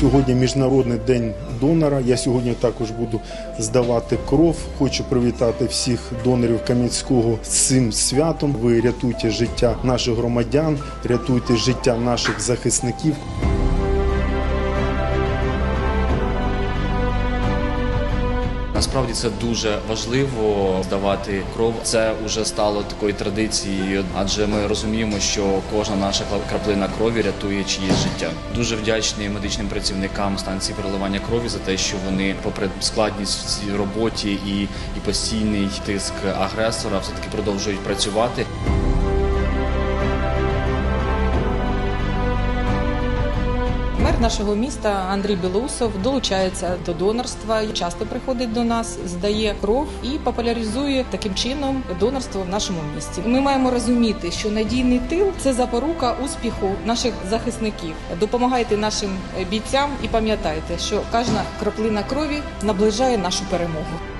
Сьогодні міжнародний день донора. Я сьогодні також буду здавати кров. Хочу привітати всіх донорів Кам'янського з цим святом. Ви рятуйте життя наших громадян, рятуйте життя наших захисників. Насправді це дуже важливо здавати кров. Це вже стало такою традицією, адже ми розуміємо, що кожна наша краплина крові рятує чиєсь життя. Дуже вдячний медичним працівникам станції переливання крові за те, що вони, попри складність в цій роботі і, і постійний тиск агресора, все таки продовжують працювати. Нашого міста Андрій Білоусов долучається до донорства, часто приходить до нас, здає кров і популяризує таким чином донорство в нашому місті. Ми маємо розуміти, що надійний тил це запорука успіху наших захисників. Допомагайте нашим бійцям і пам'ятайте, що кожна краплина крові наближає нашу перемогу.